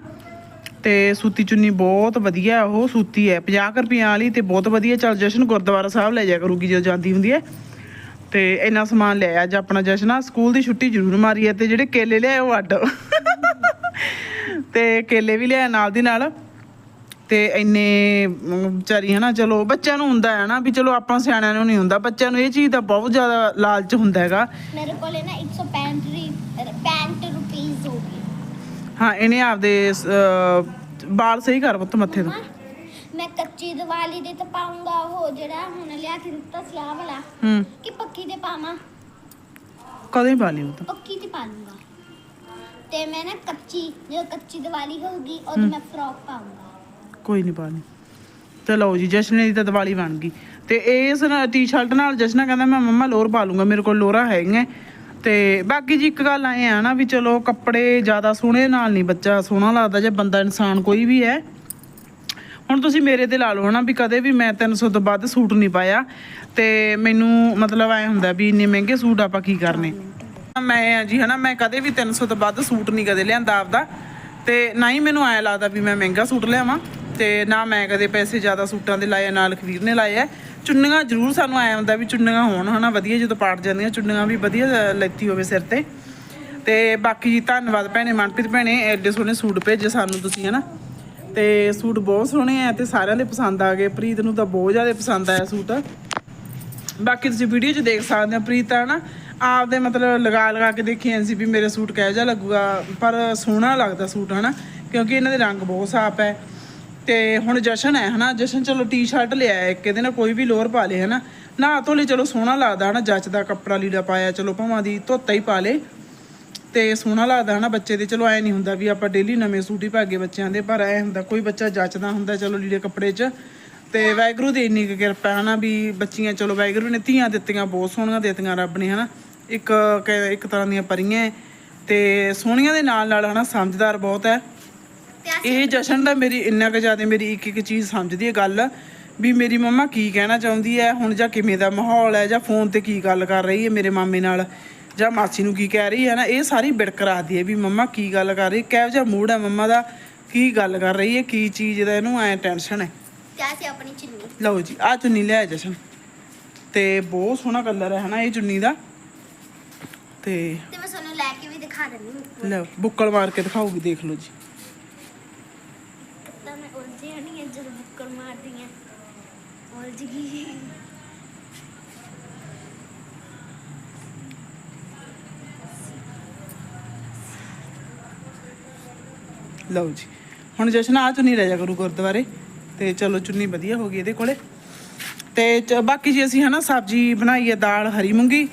Speaker 2: ਤੇ ਸੂਤੀ ਚੁੰਨੀ ਬਹੁਤ ਵਧੀਆ, ਉਹ ਸੂਤੀ ਹੈ। 50 ਰੁਪਈਆਂ ਵਾਲੀ ਤੇ ਬਹੁਤ ਵਧੀਆ। ਚੱਲ ਜਸ਼ਨ ਗੁਰਦੁਆਰਾ ਸਾਹਿਬ ਲੈ ਜਾ ਕਰੂਗੀ ਜਦੋਂ ਜਾਂਦੀ ਹੁੰਦੀ ਹੈ। ਤੇ ਇੰਨਾ ਸਮਾਨ ਲਿਆ ਅੱਜ ਆਪਣਾ ਜਸ਼ਨ ਸਕੂਲ ਦੀ ਛੁੱਟੀ ਜ਼ਰੂਰ ਮਾਰੀ ਹੈ ਤੇ ਜਿਹੜੇ ਕੇਲੇ ਲਿਆਏ ਉਹ ਅੱਡ। ਤੇ ਕੇਲੇ ਵੀ ਲਿਆ ਨਾਲ ਦੀ ਨਾਲ। ਤੇ ਇੰਨੇ ਵਿਚਾਰੀ ਹਨਾ, ਚਲੋ ਬੱਚਿਆਂ ਨੂੰ ਹੁੰਦਾ ਹੈ ਨਾ ਵੀ ਚਲੋ ਆਪਾਂ ਸਿਆਣਿਆਂ ਨੂੰ ਨਹੀਂ ਹੁੰਦਾ। ਬੱਚਿਆਂ ਨੂੰ ਇਹ ਚੀਜ਼ ਦਾ ਬਹੁਤ ਜ਼ਿਆਦਾ ਲਾਲਚ ਹੁੰਦਾ ਹੈਗਾ।
Speaker 1: ਮੇਰੇ ਕੋਲ ਨਾ 165 65 ਰੁਪੀਸ ਹਾਂ
Speaker 2: ਇਹਨੇ ਆਪਦੇ ਅਹ, ਵਾਲ ਸਹੀ ਕਰ ਪੁੱਤ ਮੱਥੇ ਤੋਂ।
Speaker 1: ਮੈਂ ਕੱਚੀ ਦੀਵਾਲੀ ਦੇ ਤੇ ਪਾਉਂਗਾ ਉਹ ਜਿਹੜਾ ਹੁਣ ਲਿਆ ਕੇ ਦਿੱਤਾ ਸੀ ਆਹ ਵਾਲਾ।
Speaker 2: ਹੂੰ।
Speaker 1: ਕਿ ਪੱਕੀ ਤੇ ਪਾਵਾਂ?
Speaker 2: ਕਦੇ ਪਾ ਲਈ ਉਹ ਤਾਂ?
Speaker 1: ਪੱਕੀ ਤੇ ਪਾ ਲੂੰਗਾ। ਤੇ ਮੈਂ ਨਾ ਕੱਚੀ ਜਦੋਂ ਕੱਚੀ ਦੀਵਾਲੀ ਹੋਊਗੀ ਉਦੋਂ ਮੈਂ ਫਰੋਕ ਪਾਉਂਗਾ।
Speaker 2: ਕੋਈ ਨਹੀਂ ਪਾ ਲਈ। ਤੇ ਲਓ ਜੀ ਜਸ਼ਨ ਦੀ ਤਾਂ ਦੀਵਾਲੀ ਬਣ ਗਈ। ਤੇ ਇਸ ਟੀ-ਸ਼ਰਟ ਨਾਲ ਜਸ਼ਨਾ ਕਹਿੰਦਾ ਮੈਂ ਮੰਮਾ ਲੋਰ ਪਾ ਲੂੰਗਾ ਮੇਰੇ ਕੋਲ ਲੋਰਾ ਹੈਗੀਆਂ। ਤੇ ਬਾਕੀ ਜੀ ਇੱਕ ਗੱਲ ਐ ਆ ਨਾ ਵੀ ਚਲੋ ਕੱਪੜੇ ਜ਼ਿਆਦਾ ਸੋਹਣੇ ਨਾਲ ਨਹੀਂ ਬੱਚਾ ਸੋਹਣਾ ਲੱਗਦਾ ਜੇ ਬੰਦਾ ਇਨਸਾਨ ਕੋਈ ਵੀ ਹੈ। ਹੁਣ ਤੁਸੀਂ ਮੇਰੇ ਤੇ ਲਾ ਲਓ ਹਨਾ ਵੀ ਕਦੇ ਵੀ ਮੈਂ 300 ਤੋਂ ਵੱਧ ਸੂਟ ਨਹੀਂ ਪਾਇਆ ਤੇ ਮੈਨੂੰ ਮਤਲਬ ਐ ਹੁੰਦਾ ਵੀ ਇੰਨੇ ਮਹਿੰਗੇ ਸੂਟ ਆਪਾਂ ਕੀ ਕਰਨੇ। ਮੈਂ ਆ ਜੀ ਹਨਾ ਮੈਂ ਕਦੇ ਵੀ 300 ਤੋਂ ਵੱਧ ਸੂਟ ਨਹੀਂ ਕਦੇ ਲਿਆਂਦਾ ਆਪਦਾ ਤੇ ਨਾ ਹੀ ਮੈਨੂੰ ਐ ਲੱਗਦਾ ਵੀ ਮੈਂ ਮਹਿੰਗਾ ਸੂਟ ਲਿਆਵਾਂ ਤੇ ਨਾ ਮੈਂ ਕਦੇ ਪੈਸੇ ਜ਼ਿਆਦਾ ਸੂਟਾਂ ਦੇ ਲਾਏ ਆ, ਨਾਲ ਖਰੀਦ ਨੇ ਲਾਏ ਆ। ਚੁੰਨੀਆਂ ਜ਼ਰੂਰ ਸਾਨੂੰ ਐ ਹੁੰਦਾ ਵੀ ਚੁੰਨੀਆਂ ਹੋਣ, ਹਨਾ, ਵਧੀਆ ਜਦੋਂ ਪਾਟ ਜਾਂਦੀਆਂ, ਚੁੰਨੀਆਂ ਵੀ ਵਧੀਆ ਲੈਤੀ ਹੋਵੇ ਸਿਰ ਤੇ। ਤੇ ਬਾਕੀ ਜੀ, ਧੰਨਵਾਦ ਭੈਣੇ, ਮਨਪ੍ਰੀਤ ਭੈਣੇ, ਐਡੇ ਸੋਹਣੇ ਸੂਟ ਭੇਜੇ ਸਾਨੂੰ ਤੁਸੀਂ, ਹਨਾ। ਤੇ ਸੂਟ ਬਹੁਤ ਸੋਹਣੇ ਆ ਤੇ ਸਾਰਿਆਂ ਦੇ ਪਸੰਦ ਆ ਗਏ। ਪ੍ਰੀਤ ਨੂੰ ਤਾਂ ਬਹੁਤ ਜ਼ਿਆਦਾ ਪਸੰਦ ਆਇਆ ਸੂਟ। ਬਾਕੀ ਤੁਸੀਂ ਵੀਡੀਓ 'ਚ ਦੇਖ ਸਕਦੇ ਹੋ ਪ੍ਰੀਤ ਹੈ ਨਾ ਆਪਦੇ ਮਤਲਬ ਲਗਾ ਲਗਾ ਕੇ ਦੇਖੀ ਸੀ ਵੀ ਮੇਰੇ ਸੂਟ ਕਿਹੋ ਜਿਹਾ ਲੱਗੂਗਾ, ਪਰ ਸੋਹਣਾ ਲੱਗਦਾ ਸੂਟ, ਹਨਾ। ਕਿਉਂਕਿ ਇਹਨਾਂ ਦੇ ਰੰਗ ਬਹੁਤ ਸਾਫ਼ ਹੈ। ਤੇ ਹੁਣ ਜਸ਼ਨ ਹੈ, ਹਨਾ? ਜਸ਼ਨ ਚਲੋ ਟੀ-ਸ਼ਰਟ ਲਿਆ ਇੱਕ ਇਹਦੇ ਨਾਲ ਕੋਈ ਵੀ ਲੋਅਰ ਪਾ ਲੇ, ਹਨਾ? ਨਾ ਧੋਲੇ ਚਲੋ ਸੋਹਣਾ ਲੱਗਦਾ, ਹਨਾ? ਜੱਚਦਾ ਕੱਪੜਾ ਲੀੜਾ ਪਾਇਆ, ਚਲੋ ਭਾਵਾਂ ਦੀ ਧੋਤਾ ਹੀ ਪਾ ਲੇ। ਤੇ ਸੋਹਣਾ ਲੱਗਦਾ, ਹਨਾ? ਬੱਚੇ ਦੇ, ਚਲੋ ਐ ਨਹੀਂ ਹੁੰਦਾ ਵੀ ਆਪਾਂ ਡੇਲੀ ਨਵੇਂ ਸੂਟ ਹੀ ਪਾਗੇ ਬੱਚਿਆਂ ਦੇ, ਪਰ ਐ ਹੁੰਦਾ, ਕੋਈ ਬੱਚਾ ਜੱਚਦਾ ਹੁੰਦਾ, ਚਲੋ ਲੀੜੇ ਕੱਪੜੇ 'ਚ। ਤੇ ਵਾਹਿਗੁਰੂ ਦੀ ਇੰਨੀ ਕੁ ਕਿਰਪਾ, ਹਨਾ? ਵੀ ਬੱਚੀਆਂ, ਚਲੋ ਵਾਹਿਗੁਰੂ ਨੇ ਧੀਆਂ ਦਿੱਤੀਆਂ, ਬਹੁਤ ਸੋਹਣੀਆਂ ਦਿੱਤੀਆਂ ਰੱਬ ਨੇ, ਹਨਾ? ਇੱਕ ਕ- ਇੱਕ ਤਰ੍ਹਾਂ ਦੀਆਂ ਪਰੀਆਂ ਹੈ। ਤੇ ਸੋਹਣੀਆਂ ਦੇ ਨਾਲ ਨਾਲ ਹਨਾ? ਸਮਝਦਾਰ ਬਹੁਤ ਹੈ। ਇਹ ਜਸ਼ਨ ਦਾ ਮੇਰੀ ਇੰਨਾ ਕੁ ਜ਼ਿਆਦਾ ਮੇਰੀ ਇੱਕ ਇੱਕ ਚੀਜ਼ ਸਮਝਦੀ ਹੈ ਗੱਲ ਵੀ ਮੇਰੀ ਮੰਮਾ ਕੀ ਕਹਿਣਾ ਚਾਹੁੰਦੀ ਹੈ ਹੁਣ ਜਾਂ ਕਿਵੇਂ ਦਾ ਮਾਹੌਲ ਹੈ ਜਾਂ ਫੋਨ ਤੇ ਕੀ ਗੱਲ ਕਰ ਰਹੀ ਹੈ ਮੇਰੇ ਮਾਮੇ ਨਾਲ ਜਾਂ ਮਾਸੀ ਨੂੰ ਕੀ ਕਹਿ ਰਹੀ ਹੈ ਨਾ ਇਹ ਸਾਰੀ ਬਿੜਕ ਰੱਖਦੀ ਹੈ ਵੀ ਮੰਮਾ ਕੀ ਗੱਲ ਕਰ ਰਹੀ ਕਿਹੋ ਜਿਹਾ ਮੂਡ ਹੈ ਮੰਮਾ ਦਾ ਕੀ ਗੱਲ ਕਰ ਰਹੀ ਹੈ ਕੀ ਚੀਜ਼ ਦਾ ਇਹਨੂੰ ਐ ਟੈਨਸ਼ਨ ਹੈ।
Speaker 1: ਅਸੀਂ ਆਪਣੀ ਚੁੰਨੀ।
Speaker 2: ਲਓ ਜੀ ਆ ਚੁੰਨੀ ਲਿਆ ਜਸ਼ਨ। ਤੇ ਬਹੁਤ ਸੋਹਣਾ ਕਲਰ ਹੈ ਹਨਾ ਇਹ ਚੁੰਨੀ ਦਾ। ਤੇ
Speaker 1: ਤੇ ਮੈਂ ਤੁਹਾਨੂੰ ਲੈ ਕੇ ਵੀ ਦਿਖਾ ਦਿੰਦੀ ਹਾਂ।
Speaker 2: ਲੈ ਬੁੱਕਲ ਮਾਰ ਕੇ ਦਿਖਾਊਗੀ ਦੇਖ ਲਓ ਜੀ
Speaker 1: ਤਾਂ ਮੈਂ ਉਲਝੀ ਨਹੀਂ ਹੈ ਜਦੋਂ ਬੁੱਕਰ ਮਾਰਦੀ ਹਾਂ ਉਲਝ ਗਈ
Speaker 2: ਲਓ ਜੀ। ਹੁਣ ਜਸ਼ਨ ਆ ਚੁੰਨੀ ਰਹਿ ਜਾ ਕਰੂ ਗੁਰਦੁਆਰੇ। ਤੇ ਚਲੋ ਚੁੰਨੀ ਵਧੀਆ ਹੋ ਗਈ ਇਹਦੇ ਕੋਲੇ। ਤੇ ਬਾਕੀ ਜੀ ਅਸੀਂ ਹਨਾ ਸਬਜ਼ੀ ਬਣਾਈ ਹੈ ਦਾਲ, ਹਰੀ ਮੂੰਗੀ।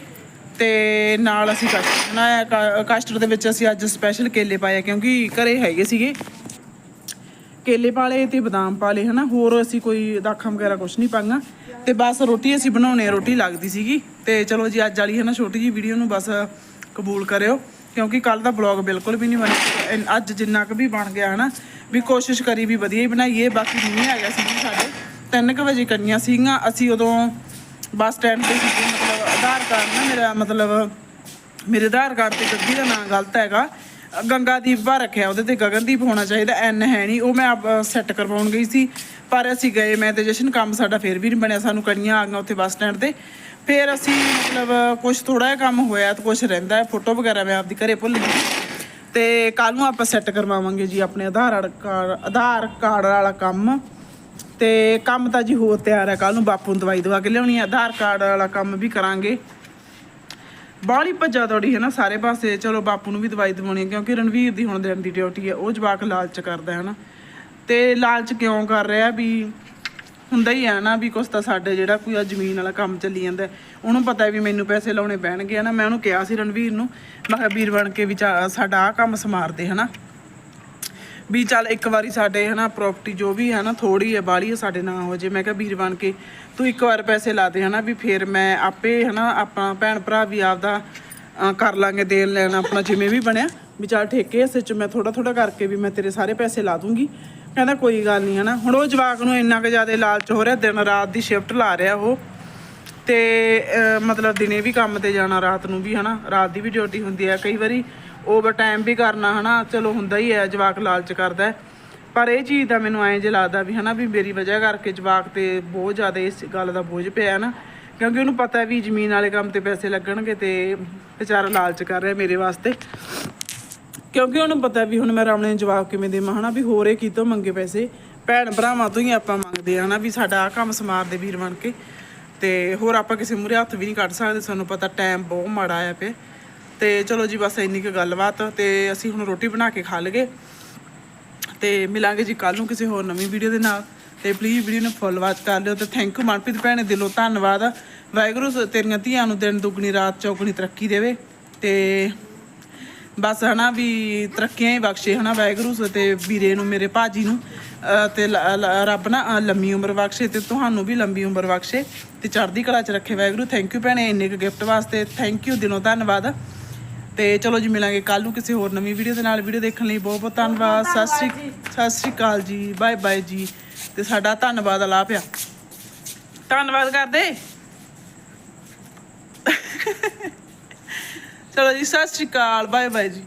Speaker 2: ਤੇ ਨਾਲ ਅਸੀਂ ਕਸਟਰਡ ਬਣਾਇਆ। ਕ- ਕਸਟਰਡ ਦੇ ਵਿੱਚ ਅਸੀਂ ਅੱਜ ਸਪੈਸ਼ਲ ਕੇਲੇ ਪਾਏ ਕਿਉਂਕਿ ਘਰੇ ਹੈਗੇ ਸੀਗੇ। ਕੇਲੇ ਪਾਲੇ ਤੇ ਬਦਾਮ ਪਾਲੇ ਹਨਾ? ਹੋਰ ਅਸੀਂ ਕੋਈ ਦਾਖਾਂ ਵਗੈਰਾ ਕੁਝ ਨਹੀਂ ਪਾਈਆਂ ਤੇ ਬਸ ਰੋਟੀ ਅਸੀਂ ਬਣਾਉਣੇ ਆ, ਰੋਟੀ ਲੱਗਦੀ ਸੀਗੀ। ਤੇ ਚਲੋ ਜੀ, ਅੱਜ ਵਾਲੀ ਹਨਾ ਛੋਟੀ ਜੀ ਵੀਡੀਓ ਨੂੰ ਬਸ ਕਬੂਲ ਕਰਿਓ, ਕਿਉਂਕਿ ਕੱਲ ਦਾ ਬਲੌਗ ਬਿਲਕੁਲ ਵੀ ਨਹੀਂ ਬਣਿਆ ਅੱਜ ਜਿੰਨਾ ਕੁ ਵੀ ਬਣ ਗਿਆ, ਹਨਾ? ਵੀ ਕੋਸ਼ਿਸ਼ ਕਰੀ ਵੀ ਵਧੀਆ ਹੀ ਬਣਾਈਏ, ਬਾਕੀ ਨਹੀਂ ਆ ਗਿਆ ਸੀ ਜੀ ਸਾਡੇ। 3:00 ਵਜੇ ਕੰਨੀਆਂ ਸੀਗੀਆਂ, ਅਸੀਂ ਉਦੋਂ ਬੱਸ ਸਟੈਂਡ ਤੇ ਸੀ ਮਤਲਬ ਆਧਾਰ ਕਾਰਡ ਨਾ ਮੇਰਾ, ਮਤਲਬ ਮੇਰੇ ਆਧਾਰ ਕਾਰਡ ਤੇ ਗੱਡੀ ਦਾ ਨਾਮ ਗਲਤ ਹੈਗਾ। ਗੰਗਾਦੀਪ ਭਾ ਰੱਖਿਆ, ਉਹਦੇ ਤੇ ਗਗਨਦੀਪ ਹੋਣਾ ਚਾਹੀਦਾ, ਐਨ ਹੈ ਨਹੀਂ, ਉਹ ਮੈਂ ਸੈੱਟ ਕਰਵਾਉਣ ਗਈ ਸੀ, ਪਰ ਅਸੀਂ ਗਏ, ਮੈਂ ਤੇ ਜਸ਼ਨ ਕੰਮ ਸਾਡਾ ਫੇਰ ਵੀ ਨਹੀਂ ਬਣਿਆ, ਸਾਨੂੰ ਕੜੀਆਂ ਆ ਗਈਆਂ ਉੱਥੇ ਬੱਸ ਸਟੈਂਡ ਤੇ। ਫੇਰ ਅਸੀਂ ਮਤਲਬ ਕੁਝ ਥੋੜਾ ਜਿਹਾ ਕੰਮ ਹੋਇਆ, ਤੇ ਕੁਝ ਰਹਿੰਦਾ ਫੋਟੋ ਵਗੈਰਾ ਮੈਂ ਆਪਦੀ ਘਰੇ ਭੁੱਲ ਗਈ। ਤੇ ਕੱਲ ਨੂੰ ਆਪਾਂ ਸੈੱਟ ਕਰਵਾਵਾਂਗੇ ਜੀ ਆਪਣੇ ਆਧਾਰ ਕਾਰਡ ਆਧਾਰ ਕਾਰਡ ਵਾਲਾ ਕੰਮ। ਤੇ ਕੰਮ ਤਾਂ ਜੀ ਹੋਰ ਤਿਆਰ ਹੈ ਕੱਲ ਨੂੰ ਬਾਪੂ ਨੂੰ ਦਵਾਈ ਦਵਾ ਕੇ ਲਿਆਉਣੀ ਹੈ, ਆਧਾਰ ਕਾਰਡ ਵਾਲਾ ਕੰਮ ਵੀ ਕਰਾਂਗੇ। ਬਾਹਲੀ ਭੱਜਾ ਦੌੜੀ ਹੈ ਨਾ ਸਾਰੇ ਪਾਸੇ। ਚਲੋ ਬਾਪੂ ਨੂੰ ਵੀ ਦਵਾਈ ਦਵਾਉਣੀ ਹੈ, ਕਿਉਂਕਿ ਰਣਵੀਰ ਦੀ ਹੁਣ ਦਿਨ ਦੀ ਡਿਊਟੀ ਹੈ, ਉਹ ਜਵਾਕ ਲਾਲਚ ਕਰਦਾ ਹੈ ਨਾ। ਤੇ ਲਾਲਚ ਕਿਉਂ ਕਰ ਰਿਹਾ ਵੀ ਹੁੰਦਾ ਹੀ ਹੈ ਨਾ ਵੀ ਕੁਛ ਤਾਂ ਸਾਡੇ ਜਿਹੜਾ ਕੋਈ ਆ ਜ਼ਮੀਨ ਵਾਲਾ ਕੰਮ ਚੱਲੀ ਜਾਂਦਾ ਉਹਨੂੰ ਪਤਾ ਵੀ ਮੈਨੂੰ ਪੈਸੇ ਲਾਉਣੇ ਪੈਣਗੇ ਹਨਾ ਮੈਂ ਉਹਨੂੰ ਕਿਹਾ ਸੀ ਰਣਵੀਰ ਨੂੰ, ਮੈਂ ਕਿਹਾ ਵੀਰ ਬਣ ਕੇ ਵੀ ਸਾਡਾ ਆ ਕੰਮ ਸਮਾਰਦੇ ਹਨਾ ਵੀ ਚੱਲ ਇੱਕ ਵਾਰੀ ਸਾਡੇ, ਹਨਾ ਪ੍ਰਾਪਰਟੀ ਜੋ ਵੀ ਹੈ ਨਾ ਥੋੜੀ ਹੈ ਬਾਲੀ ਹੈ, ਸਾਡੇ ਨਾਂ ਹੋ ਜੇ। ਮੈਂ ਕਿਹਾ, ਵੀਰ ਬਣ ਕੇ ਤੂੰ ਇੱਕ ਵਾਰ ਪੈਸੇ ਲਾ ਦੇ, ਹਨਾ, ਵੀ ਫਿਰ ਮੈਂ ਆਪੇ, ਹਨਾ ਆਪਣਾ ਭੈਣ ਭਰਾ ਵੀ ਆਪਦਾ ਕਰ ਲਾਂਗੇ, ਦੇਣ ਲੈਣ ਆਪਣਾ ਜਿਵੇਂ ਵੀ ਬਣਿਆ। ਵੀ ਚੱਲ ਠੇਕੇ ਹਿੱਸੇ ਚ ਮੈਂ ਥੋੜਾ ਥੋੜਾ ਕਰਕੇ ਵੀ ਮੈਂ ਤੇਰੇ ਸਾਰੇ ਪੈਸੇ ਲਾ ਦੂੰਗੀ। ਕਹਿੰਦਾ ਕੋਈ ਗੱਲ ਨਹੀਂ, ਹਨਾ। ਹੁਣ ਉਹ ਜਵਾਕ ਨੂੰ ਇੰਨਾ ਕੁ ਜ਼ਿਆਦਾ ਲਾਲਚ ਹੋ ਰਿਹਾ, ਦਿਨ ਰਾਤ ਦੀ ਸ਼ਿਫਟ ਲਾ ਰਿਹਾ ਉਹ। ਤੇ ਮਤਲਬ ਦਿਨੇ ਵੀ ਕੰਮ ਤੇ ਜਾਣਾ, ਰਾਤ ਨੂੰ ਵੀ, ਹਨਾ। ਰਾਤ ਦੀ ਵੀ ਡਿਊਟੀ ਹੁੰਦੀ ਹੈ ਕਈ ਵਾਰੀ ਓਵਰ ਟਾਈਮ ਵੀ ਕਰਨਾ, ਹਨਾ? ਚਲੋ ਹੁੰਦਾ ਹੀ ਹੈ, ਜਵਾਕ ਲਾਲਚ ਕਰਦਾ ਪਰ ਇਹ ਚੀਜ਼ ਦਾ ਮੈਨੂੰ ਐਂ ਜੇ ਲੱਗਦਾ ਵੀ, ਹਨਾ, ਵੀ ਮੇਰੀ ਵਜ੍ਹਾ ਕਰਕੇ ਜਵਾਕ ਤੇ ਬਹੁਤ ਜ਼ਿਆਦਾ ਇਸ ਗੱਲ ਦਾ ਬੋਝ ਪਿਆ ਨਾ। ਕਿਉਂਕਿ ਉਹਨੂੰ ਪਤਾ ਵੀ ਜ਼ਮੀਨ ਵਾਲੇ ਕੰਮ ਤੇ ਪੈਸੇ ਲੱਗਣਗੇ ਤੇ ਵਿਚਾਰਾ ਲਾਲਚ ਕਰ ਰਿਹਾ ਮੇਰੇ ਵਾਸਤੇ। ਕਿਉਂਕਿ ਉਹਨੂੰ ਪਤਾ ਵੀ ਹੁਣ ਮੈਂ ਰਾਮਣੇ ਨੂੰ ਜਵਾਬ ਕਿਵੇਂ ਦੇਵਾਂ, ਹਨਾ, ਵੀ ਹੋਰ ਇਹ ਕਿਤੋਂ ਮੰਗੇ ਪੈਸੇ? ਭੈਣ ਭਰਾਵਾਂ ਤੋਂ ਹੀ ਆਪਾਂ ਮੰਗਦੇ ਆ ਹਨਾ, ਵੀ ਸਾਡਾ ਆ ਕੰਮ ਸਮਾਰਦੇ ਵੀਰ ਬਣ ਕੇ। ਤੇ ਹੋਰ ਆਪਾਂ ਕਿਸੇ ਮੂਹਰੇ ਹੱਥ ਵੀ ਨਹੀਂ ਕੱਢ ਸਕਦੇ, ਸਾਨੂੰ ਪਤਾ ਟਾਈਮ ਬਹੁਤ ਮਾੜਾ ਆਇਆ ਪਿਆ। ਤੇ ਚਲੋ ਜੀ ਬਸ ਇੰਨੀ ਕੁ ਗੱਲਬਾਤ ਤੇ ਅਸੀਂ ਹੁਣ ਰੋਟੀ ਬਣਾ ਕੇ ਖਾ ਲਗੇ। ਤੇ ਮਿਲਾਂਗੇ ਜੀ ਕੱਲ ਨੂੰ ਕਿਸੇ ਹੋਰ ਨਵੀਂ ਵੀਡੀਓ ਦੇ ਨਾਲ। ਤੇ ਪਲੀਜ਼ ਵੀਡੀਓ ਨੂੰ ਫੁੱਲ ਵਾਚ ਕਰ ਲਿਓ ਤੇ ਥੈਂਕ ਯੂ ਮਨਪ੍ਰੀਤ ਭੈਣੇ, ਦਿਲੋਂ ਧੰਨਵਾਦ। ਵਾਹਿਗੁਰੂ ਤੇਰੀਆਂ ਧੀਆਂ ਨੂੰ ਦਿਨ ਦੁੱਗਣੀ, ਰਾਤ ਚੌਗਣੀ ਤਰੱਕੀ ਦੇਵੇ। ਤੇ ਬਸ ਹਨਾ ਵੀ ਤਰੱਕੀਆਂ ਹੀ ਬਖਸ਼ੇ ਹਨਾ ਵਾਹਿਗੁਰੂ ਤੇ ਵੀਰੇ ਨੂੰ, ਮੇਰੇ ਭਾਜੀ ਨੂੰ। ਅਹ ਤੇ ਰੱਬ ਨਾ ਲੰਮੀ ਉਮਰ ਬਖਸ਼ੇ ਤੇ ਤੁਹਾਨੂੰ ਵੀ ਲੰਮੀ ਉਮਰ ਬਖਸ਼ੇ। ਤੇ ਚੜ੍ਹਦੀ ਕਲਾ ਚ ਰੱਖੇ ਵਾਹਿਗੁਰੂ। ਥੈਂਕ ਯੂ ਭੈਣੇ ਇੰਨੇ ਕੁ ਗਿਫਟ ਵਾਸਤੇ। ਥੈਂਕ ਯੂ ਦਿਲੋਂ ਧੰਨਵਾਦ। ਤੇ ਚਲੋ ਜੀ ਮਿਲਾਂਗੇ ਕੱਲ ਨੂੰ ਕਿਸੇ ਹੋਰ ਨਵੀਂ ਵੀਡੀਓ ਦੇ ਨਾਲ। ਵੀਡੀਓ ਦੇਖਣ ਲਈ ਬਹੁਤ ਬਹੁਤ ਧੰਨਵਾਦ। ਸਤਿ ਸ੍ਰੀ ਸਤਿ ਸ੍ਰੀ ਅਕਾਲ ਜੀ। ਬਾਏ ਬਾਏ ਜੀ। ਤੇ ਸਾਡਾ ਧੰਨਵਾਦ ਅਲਾ ਪਿਆ। ਧੰਨਵਾਦ ਕਰਦੇ। ਚਲੋ ਜੀ ਸਤਿ ਸ੍ਰੀ ਅਕਾਲ। ਬਾਏ ਬਾਏ ਜੀ।